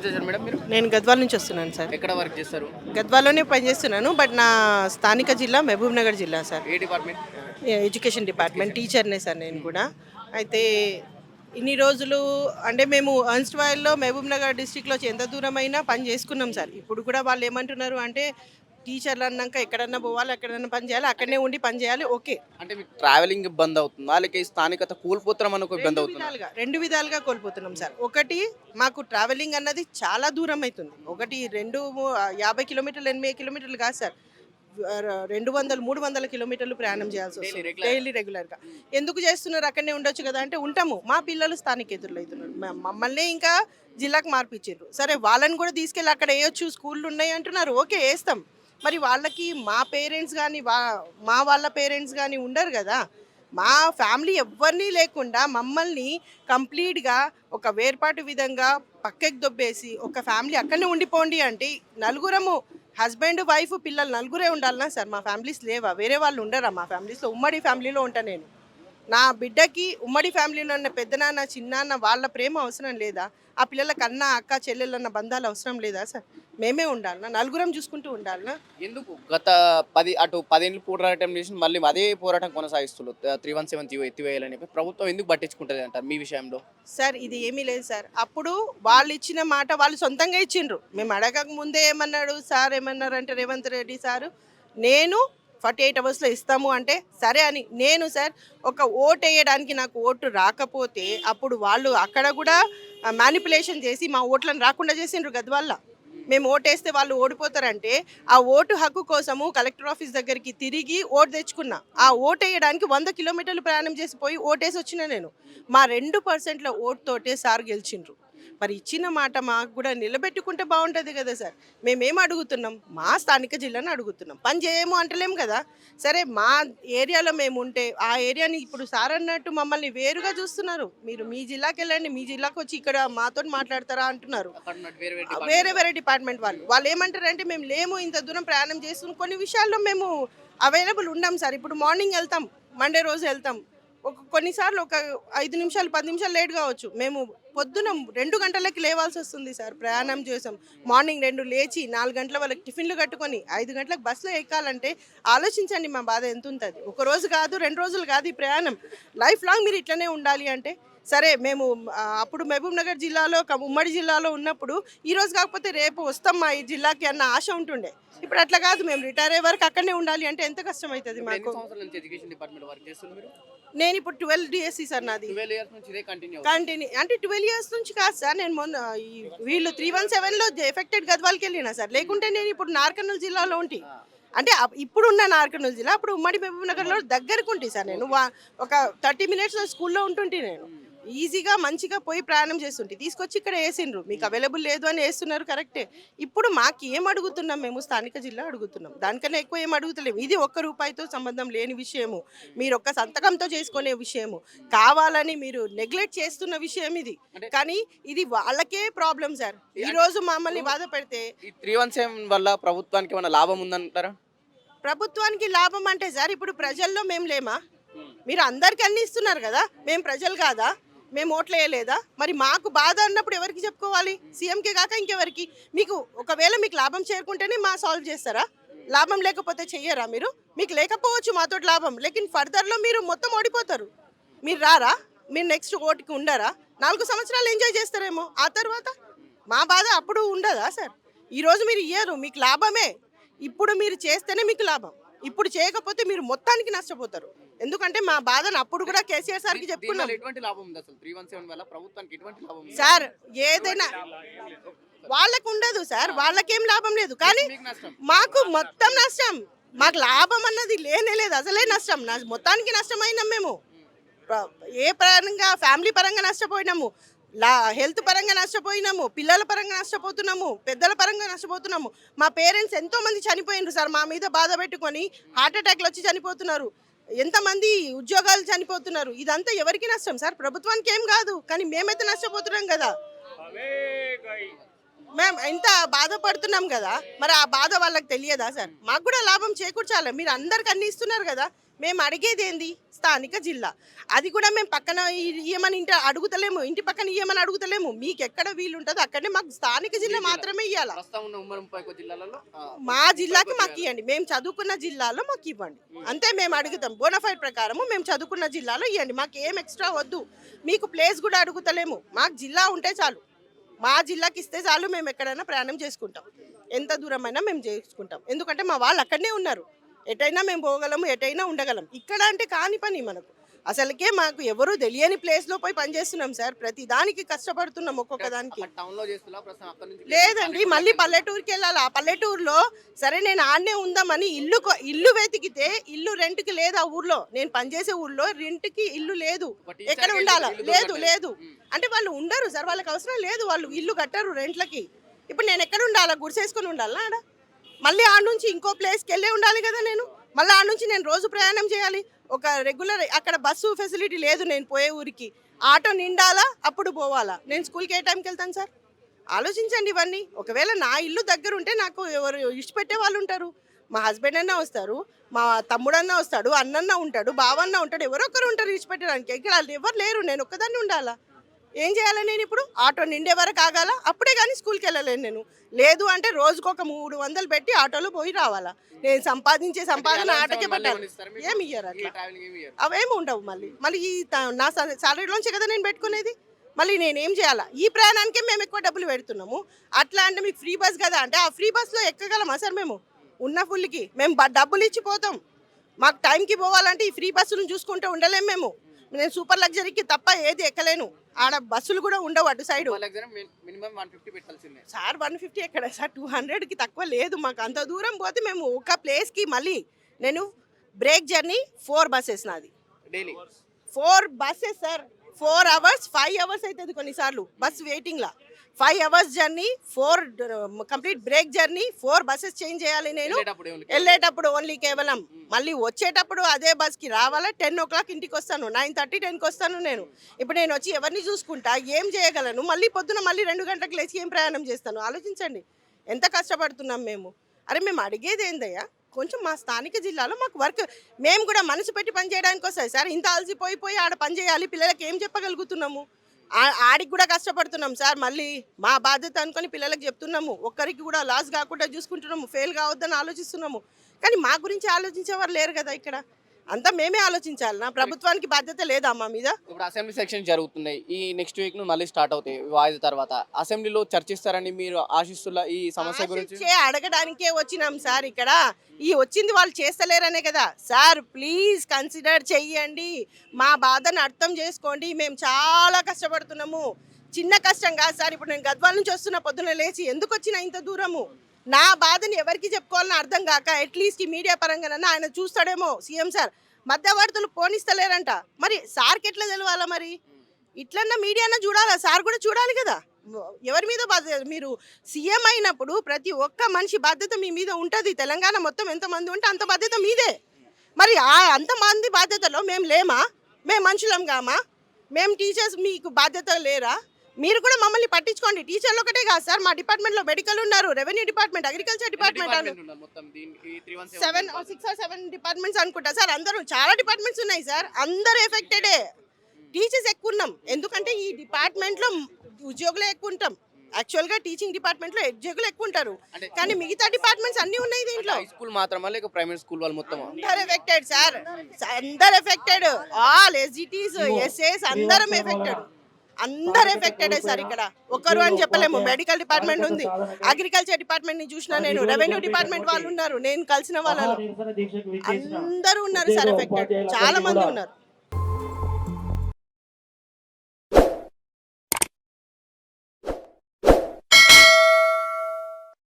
నుంచి వచ్చారు మేడం మీరు? నేను గద్వాల నుంచి వస్తున్నాను సార్. ఎక్కడ వర్క్ చేస్తారు? గద్వాల్లోనే పనిచేస్తున్నాను బట్ నా స్థానిక జిల్లా మహబూబ్ నగర్ జిల్లా సార్. ఏ డిపార్ట్మెంట్? ఎడ్యుకేషన్ డిపార్ట్మెంట్ టీచర్నే సార్ నేను కూడా. అయితే ఇన్ని రోజులు అంటే మేము అన్స్ట్ వాయిల్లో మహబూబ్ నగర్ డిస్టిక్లో ఎంత దూరమైనా పని చేసుకున్నాం సార్. ఇప్పుడు కూడా వాళ్ళు ఏమంటున్నారు అంటే టీచర్లు అన్నాక ఎక్కడన్నా పోవాలి ఎక్కడన్నా పని చేయాలి అక్కడనే ఉండి పని చేయాలి ఓకే. అంటే మీకు ట్రావెలింగ్ ఇబ్బంది అవుతుందా? లేక స్థానికత కోల్పోతాం అనుకో ఇబ్బంది అవుతుందా? రెండు విధాలుగా కోల్పోతున్నాం సార్. ఒకటి మాకు ట్రావెలింగ్ అన్నది చాలా దూరం అవుతుంది ఒకటి రెండు యాభై కిలోమీటర్లు ఎనిమిది కిలోమీటర్లు కాదు సార్. రెండు వందలు మూడు వందల కిలోమీటర్లు ప్రయాణం చేయాల్సి వస్తుంది. డైలీ రెగ్యులర్గా ఎందుకు చేస్తున్నారు? అక్కడనే ఉండొచ్చు కదా అంటే ఉంటాము. మా పిల్లలు స్థానికేతరులు అవుతున్నారు. మ- మమ్మల్ని ఇంకా జిల్లాకు మార్పిచ్చారు సరే వాళ్ళని కూడా తీసుకెళ్ళి అక్కడ వేయొచ్చు స్కూళ్ళు ఉన్నాయి అంటున్నారు. ఓకే వేస్తాం. మరి వాళ్ళకి మా పేరెంట్స్ కానీ వా మా వాళ్ళ పేరెంట్స్ కానీ ఉండరు కదా. మా ఫ్యామిలీ ఎవరిని లేకుండా మమ్మల్ని కంప్లీట్గా ఒక వేర్పాటు విధంగా పక్కకి దొబ్బేసి ఒక ఫ్యామిలీ అక్కడనే ఉండిపోండి అంటే నలుగురము హస్బెండ్ వైఫ్ పిల్లలు నలుగురే ఉండాలన్నా సార్? మా ఫ్యామిలీస్ లేవా? వేరే వాళ్ళు ఉండరా మా ఫ్యామిలీస్లో? ఉమ్మడి ఫ్యామిలీలో ఉంటా నేను. నా బిడ్డకి ఉమ్మడి ఫ్యామిలీలో ఉన్న పెద్దనాన్న చిన్నాన్న వాళ్ళ ప్రేమ అవసరం లేదా? ఆ పిల్లలకి అన్న అక్క చెల్లెళ్ళన్న బంధాలు అవసరం లేదా సార్? మేమే ఉండాలనా? నలుగురం చూసుకుంటూ ఉండాలనా? ఎందుకు? గత పది అటు పదేళ్ళు పోరాటం చేసి మళ్ళీ అదే పోరాటం కొనసాగిస్తున్నారు. త్రీ వన్ సెవెన్ ఎత్తివేయాలని చెప్పి ప్రభుత్వం ఎందుకు పట్టించుకుంటుంది అంటారు మీ విషయంలో? సార్ ఇది ఏమీ లేదు సార్. అప్పుడు వాళ్ళు ఇచ్చిన మాట వాళ్ళు సొంతంగా ఇచ్చిండ్రు. మేము అడగక ముందే ఏమన్నాడు? సార్ ఏమన్నారు అంటే రేవంత్ రెడ్డి సారు నేను ఫార్టీ ఎయిట్ అవర్స్లో ఇస్తాము అంటే సరే అని. నేను సార్ ఒక ఓటు వేయడానికి నాకు ఓటు రాకపోతే అప్పుడు వాళ్ళు అక్కడ కూడా మ్యానిపులేషన్ చేసి మా ఓట్లను రాకుండా చేసిండ్రు గద్వాళ్ళ మేము ఓటేస్తే వాళ్ళు ఓడిపోతారంటే ఆ ఓటు హక్కు కోసము కలెక్టర్ ఆఫీస్ దగ్గరికి తిరిగి ఓటు తెచ్చుకున్నా. ఆ ఓటు వేయడానికి వంద కిలోమీటర్లు ప్రయాణం చేసి పోయి ఓటేసి వచ్చిన నేను. మా రెండు పర్సెంట్ల ఓటుతోటే సార్ గెలిచిండ్రు. మరి ఇచ్చిన మాట మాకు కూడా నిలబెట్టుకుంటే బాగుంటుంది కదా సార్. మేమేం అడుగుతున్నాం? మా స్థానిక జిల్లాను అడుగుతున్నాం. పని చేయము అంటలేం కదా. సరే మా ఏరియాలో మేము ఉంటే ఆ ఏరియాని ఇప్పుడు సార్ అన్నట్టు మమ్మల్ని వేరుగా చూస్తున్నారు. మీరు మీ జిల్లాకి వెళ్ళండి మీ జిల్లాకి వచ్చి ఇక్కడ మాతో మాట్లాడతారా అంటున్నారు. వేరే వేరే డిపార్ట్మెంట్ వాళ్ళు. వాళ్ళు ఏమంటారంటే మేము లేము ఇంత దూరం ప్రయాణం చేస్తున్నాం. కొన్ని విషయాల్లో మేము అవైలబుల్ ఉన్నాం సార్. ఇప్పుడు మార్నింగ్ వెళ్తాం మండే రోజు వెళ్తాం. ఒక కొన్నిసార్లు ఒక ఐదు నిమిషాలు పది నిమిషాలు లేట్ కావచ్చు. మేము పొద్దున రెండు గంటలకి లేవాల్సి వస్తుంది సార్. ప్రయాణం చేసాం. మార్నింగ్ రెండు లేచి నాలుగు గంటల వాళ్ళకి టిఫిన్లు కట్టుకొని ఐదు గంటలకు బస్సులో ఎక్కాలంటే ఆలోచించండి మా బాధ ఎంత ఉంటుంది. ఒక రోజు కాదు రెండు రోజులు కాదు ఈ ప్రయాణం. లైఫ్ లాంగ్ మీరు ఇట్లనే ఉండాలి అంటే సరే మేము అప్పుడు మహబూబ్ నగర్ జిల్లాలో ఉమ్మడి జిల్లాలో ఉన్నప్పుడు ఈ రోజు కాకపోతే రేపు వస్తాం మా ఈ జిల్లాకి అన్న ఆశ ఉంటుండే. ఇప్పుడు అట్లా కాదు మేము రిటైర్ అయ్యే వరకు అక్కడనే ఉండాలి అంటే ఎంత కష్టం అవుతుంది మాకు? నేను ఇప్పుడు ట్వెల్వ్ డిఎస్సి సార్ నాది. కంటిన్యూ అంటే ట్వెల్వ్ ఇయర్స్ నుంచి కాదు సార్ నేను మొన్న ఈ వీళ్ళు త్రీ వన్ సెవెన్లో ఎఫెక్టెడ్ గద్వాలకి వెళ్ళినా సార్. లేకుంటే నేను ఇప్పుడు నార్కర్నూలు జిల్లాలో ఉంటి. అంటే ఇప్పుడున్న నార్కర్నూలు జిల్లా అప్పుడు ఉమ్మడి మహబూబ్ నగర్లో దగ్గరకు ఉంటే సార్ నేను. ఒక థర్టీ మినిట్స్ స్కూల్లో ఉంటుంటే నేను. ఈజీగా మంచిగా పోయి ప్రయాణం చేస్తుంటే తీసుకొచ్చి ఇక్కడ వేసిండ్రు. మీకు అవైలబుల్ లేదు అని వేస్తున్నారు కరెక్టే. ఇప్పుడు మాకు ఏం అడుగుతున్నాం మేము? స్థానిక జిల్లా అడుగుతున్నాం. దానికన్నా ఎక్కువ ఏం అడుగుతలేము ఇది ఒక్క రూపాయితో సంబంధం లేని విషయము. మీరు ఒక్క సంతకంతో చేసుకునే విషయము. కావాలని మీరు నెగ్లెక్ట్ చేస్తున్న విషయం ఇది. కానీ ఇది వాళ్ళకే ప్రాబ్లం సార్. ఈ రోజు మమ్మల్ని బాధ పెడితే త్రీ వన్ సెవెన్ వల్ల ప్రభుత్వానికి ఏమైనా లాభం ఉందంటారా? ప్రభుత్వానికి లాభం అంటే సార్ ఇప్పుడు ప్రజల్లో మేము లేమా? మీరు అందరికి అన్ని ఇస్తున్నారు కదా? మేము ప్రజలు కాదా? మేము ఓట్లు వేయలేదా? మరి మాకు బాధ అన్నప్పుడు ఎవరికి చెప్పుకోవాలి? సీఎంకే కాక ఇంకెవరికి? మీకు ఒకవేళ మీకు లాభం చేరుకుంటేనే మా సాల్వ్ చేస్తారా? లాభం లేకపోతే చెయ్యరా మీరు? మీకు లేకపోవచ్చు మాతో లాభం. లేకిన్ ఫర్దర్లో మీరు మొత్తం ఓడిపోతారు. మీరు రారా? మీరు నెక్స్ట్ ఓటుకి ఉండరా? నాలుగు సంవత్సరాలు ఎంజాయ్ చేస్తారేమో. ఆ తర్వాత? మా బాధ అప్పుడు ఉండదా సార్? ఈరోజు మీరు ఇయ్యరు మీకు లాభమే. ఇప్పుడు మీరు చేస్తేనే మీకు లాభం. ఇప్పుడు చేయకపోతే మీరు మొత్తానికి నష్టపోతారు. ఎందుకంటే మా బాధను అప్పుడు కూడా కేసీఆర్ సార్కి చెప్పుకున్నాం. దీనివల్ల ఎటువంటి లాభం ఉంది అసలు? త్రీ వన్ సెవెన్ వల్ల ప్రభుత్వానికి ఎటువంటి లాభం ఉంది? సార్ ఏదైనా వాళ్ళకు ఉండదు సార్ వాళ్ళకేం లాభం లేదు. కానీ మీకు నష్టం. మాకు మొత్తం నష్టం. మాకు లాభం అన్నది లేనే లేదు అసలే నష్టం. నా- మొత్తానికి నష్టమైనాం మేము. ప్ర- ఏ పరంగా ఫ్యామిలీ పరంగా నష్టపోయినాము. లా హెల్త్ పరంగా నష్టపోయినాము. పిల్లల పరంగా నష్టపోతున్నాము. పెద్దల పరంగా నష్టపోతున్నాము. మా పేరెంట్స్ ఎంతో మంది చనిపోయినారు సార్ మా మీద బాధ పెట్టుకొని హార్ట్ అటాక్లు వచ్చి చనిపోతున్నారు. ఎంతమంది ఉద్యోగాలు చనిపోతున్నారు? ఇదంతా ఎవరికి నష్టం? సార్ ప్రభుత్వానికి ఏం కాదు. కానీ మేమైతే నష్టపోతున్నాం కదా. మేము ఎంత బాధపడుతున్నాం కదా. మరి ఆ బాధ వాళ్ళకి తెలియదా సార్? మాకు కూడా లాభం చేకూర్చాలి. మీరు అందరికి అన్ని ఇస్తున్నారు కదా. మేము అడిగేది ఏంది? స్థానిక జిల్లా. అది కూడా మేము పక్కన ఇ- ఇయ్యమని ఇంటి అడుగుతలేము. ఇంటి పక్కన ఇయ్యమని అడుగుతలేము. మీకు ఎక్కడ వీలు ఉంటుందో అక్కడనే మాకు స్థానిక జిల్లా మాత్రమే ఇవ్వాలి మా జిల్లాకి మాకు ఇవ్వండి మేము చదువుకున్న జిల్లాలో మాకు ఇవ్వండి. అంతే మేము అడుగుతాం. బోనఫైడ్ ప్రకారము మేము చదువుకున్న జిల్లాలో ఇవ్వండి మాకు ఏం ఎక్స్ట్రా వద్దు. మీకు ప్లేస్ కూడా అడుగుతలేము. మాకు జిల్లా ఉంటే చాలు. మా జిల్లాకి ఇస్తే చాలు. మేము ఎక్కడైనా ప్రయాణం చేసుకుంటాం. ఎంత దూరమైనా మేము చేసుకుంటాం. ఎందుకంటే మా వాళ్ళు అక్కడనే ఉన్నారు. ఎటైనా మేము పోగలము ఎటైనా ఉండగలం. ఇక్కడ అంటే కాని పని మనకు. అసలుకే మాకు ఎవరు తెలియని ప్లేస్లో పోయి పనిచేస్తున్నాం సార్. ప్రతి దానికి కష్టపడుతున్నాం ఒక్కొక్క దానికి. లో లేదండి మళ్ళీ పల్లెటూరుకి వెళ్ళాలి. ఆ పల్లెటూరులో సరే నేను ఆడనే ఉందామని ఇల్లు ఇల్లు వెతికితే ఇల్లు రెంట్కి లేదు ఆ ఊర్లో. నేను పనిచేసే ఊర్లో రెంట్కి ఇల్లు లేదు. ఎక్కడ ఉండాలా? లేదు. లేదు. అంటే వాళ్ళు ఉండరు సార్ వాళ్ళకి అవసరం లేదు. వాళ్ళు ఇల్లు కట్టరు రెంట్లకి. ఇప్పుడు నేను ఎక్కడ ఉండాలా? గుడిసేసుకొని ఉండాలా ఆడ? మళ్ళీ ఆడ నుంచి ఇంకో ప్లేస్కి వెళ్ళే ఉండాలి కదా నేను. మళ్ళీ ఆడ నుంచి నేను రోజు ప్రయాణం చేయాలి. ఒక రెగ్యులర్ అక్కడ బస్సు ఫెసిలిటీ లేదు నేను పోయే ఊరికి. ఆటో నిండాలా? అప్పుడు పోవాలా. నేను స్కూల్కి ఏ టైంకి వెళ్తాను సార్? ఆలోచించండి ఇవన్నీ. ఒకవేళ నా ఇల్లు దగ్గర ఉంటే నాకు ఎవరు ఇష్టపెట్టే వాళ్ళు ఉంటారు. మా హస్బెండ్ అన్నా వస్తారు. మా తమ్ముడన్నా వస్తాడు. అన్నన్నా ఉంటాడు. బావన్న ఉంటాడు. ఎవరో ఉంటారు ఇష్టపెట్టడానికి ఇక్కడ వాళ్ళు ఎవరు లేరు. నేను ఒక్కదాన్ని ఉండాలా? ఏం చేయాలి నేను ఇప్పుడు? ఆటో నిండే వరకు ఆగాల? అప్పుడే కానీ స్కూల్కి వెళ్ళలేను నేను. లేదు అంటే రోజుకు ఒక మూడు వందలు పెట్టి ఆటోలో పోయి రావాలా? నేను సంపాదించే సంపాదన ఆటోకే పెట్టాలి? ఏమి ఇయ్యరు అట్లా. అవేమి ఉండవు మళ్ళీ. మళ్ళీ ఈ నా సాలరీలోంచి కదా నేను పెట్టుకునేది? మళ్ళీ నేను ఏం చేయాలా? ఈ ప్రయాణానికే మేము ఎక్కువ డబ్బులు పెడుతున్నాము. అట్లా అంటే మీకు ఫ్రీ బస్ కదా? అంటే ఆ ఫ్రీ బస్లో ఎక్కగలమా సార్ మేము? ఉన్న ఫుల్కి మేము డబ్బులు ఇచ్చిపోతాం మాకు టైంకి పోవాలంటే ఈ ఫ్రీ బస్సులను చూసుకుంటూ ఉండలేము మేము. నేను సూపర్ లగ్జరీకి తప్ప ఏది ఎక్కలేను. ఆడ బస్సులు కూడా ఉండవు అటు సైడు మినిమం వన్ ఫిఫ్టీ పెట్టాల్సిందే. సార్ వన్ ఫిఫ్టీ ఎక్కడ? సార్ టూ హండ్రెడ్కి తక్కువ లేదు మాకు. అంత దూరం పోతే మేము ఒక ప్లేస్కి మళ్ళీ నేను బ్రేక్ జర్నీ ఫోర్ బస్సెస్ నాది. Daily four buses sir four hours five hours అవుతుంది కొన్నిసార్లు bus వెయిటింగ్లా five hours journey four complete break journey four buses change చేయాలి నేను. వెళ్ళేటప్పుడు ఓన్లీ కేవలం. మళ్ళీ వచ్చేటప్పుడు అదే బస్కి రావాలా? టెన్ ఓ క్లాక్ ఇంటికి వస్తాను. నైన్ థర్టీ టెన్కి వస్తాను నేను. ఇప్పుడు నేను వచ్చి ఎవరిని చూసుకుంటా? ఏం చేయగలను? మళ్ళీ పొద్దున మళ్ళీ రెండు గంటలకు లేచి ఏం ప్రయాణం చేస్తాను? ఆలోచించండి. ఎంత కష్టపడుతున్నాం మేము. అరే మేము అడిగేది ఏందయ్యా? కొంచెం మా స్థానిక జిల్లాలో మాకు వర్క్ మేము కూడా మనసు పెట్టి పని చేయడానికి వస్తాయి. సార్ ఇంత అలసిపోయి పోయి ఆడ పని చేయాలి పిల్లలకి ఏం చెప్పగలుగుతున్నాము? ఆడికి కూడా కష్టపడుతున్నాం సార్. మళ్ళీ మా బాధ్యత అనుకొని పిల్లలకు చెప్తున్నాము. ఒక్కరికి కూడా లాస్ కాకుండా చూసుకుంటున్నాము. ఫెయిల్ కావద్దని ఆలోచిస్తున్నాము. కానీ మా గురించి ఆలోచించేవారు లేరు కదా ఇక్కడ. అంతా మేమే ఆలోచించాలి. నా ప్రభుత్వానికి బాధ్యత లేదా మా మీద. ఇప్పుడు అసెంబ్లీ సెక్షన్ జరుగుతున్నాయి. ఈ నెక్స్ట్ వీక్ను మళ్ళీ స్టార్ట్ అవుతాయి వాయిదా తర్వాత. అసెంబ్లీలో చర్చిస్తారని మీరు ఆశిస్తున్న ఈ సమస్య గురించి? అడగడానికే వచ్చినాం సార్ ఇక్కడ. ఈ వచ్చింది వాళ్ళు చేస్తలేరనే కదా. సార్ ప్లీజ్ కన్సిడర్ చెయ్యండి. మా బాధను అర్థం చేసుకోండి. మేము చాలా కష్టపడుతున్నాము. చిన్న కష్టం కాదు సార్. ఇప్పుడు నేను గద్వాల నుంచి వస్తున్న పొద్దున లేచి ఎందుకు వచ్చిన ఇంత దూరము? నా బాధని ఎవరికి చెప్పుకోవాలని అర్థం కాక అట్లీస్ట్ ఈ మీడియా పరంగానన్నా ఆయన చూస్తాడేమో సీఎం సార్. మధ్యవర్తులు పోనిస్తలేరంట. మరి సార్కి ఎట్లా తెలవాలా మరి? ఇట్లన్నా మీడియానా చూడాలా? సార్ కూడా చూడాలి కదా. ఎవరి మీద బాధ్యత మీరు సీఎం అయినప్పుడు ప్రతి ఒక్క మనిషి బాధ్యత మీ మీద ఉంటుంది. తెలంగాణ మొత్తం ఎంతమంది ఉంటే అంత బాధ్యత మీదే. మరి ఆ అంతమంది బాధ్యతలో మేము లేమా? మేము మనుషులం కామా? మేము టీచర్స్ మీకు బాధ్యత లేరా? మీరు కూడా మమ్మల్ని పట్టించుకోండి. టీచర్లు ఒకటే కాదు సార్ మా డిపార్ట్మెంట్లో మెడికల్ ఉన్నారు revenue department agriculture department seven six or seven departments అనుకుంటా సార్ అందరూ చాలా డిపార్ట్మెంట్స్ ఉన్నాయి సార్ అందరూ ఎఫెక్టెడే టీచర్స్ ఎక్కువ ఉన్నాం. ఎందుకంటే ఈ డిపార్ట్మెంట్లో ఉద్యోగులే ఎక్కువ ఉంటాం. యాక్చువల్గా టీచింగ్ డిపార్ట్మెంట్లో ఉద్యోగులు ఎక్కువ ఉంటారు. కానీ మిగతా డిపార్ట్మెంట్స్ అన్నీ ఉన్నాయి దీంట్లో. స్కూల్ మాత్రమా లేక ప్రైవేట్ స్కూల్ వాళ్ళు మొత్తం అందరు ఎఫెక్టెడ్ సార్. అందరు ఎఫెక్టెడ్ ఆల్ ఎస్జిటీస్ ఎస్ఏస్ అందరం ఎఫెక్టెడ్ అందరు ఎఫెక్టెడ్ సార్. ఇక్కడ ఒక్కరు అని చెప్పలేము. మెడికల్ డిపార్ట్మెంట్ ఉంది. అగ్రికల్చర్ డిపార్ట్మెంట్ని చూసినా నేను. రెవెన్యూ డిపార్ట్మెంట్ వాళ్ళు ఉన్నారు. నేను కలిసిన వాళ్ళలో అందరూ ఉన్నారు సార్ ఎఫెక్టెడ్ చాలా మంది ఉన్నారు.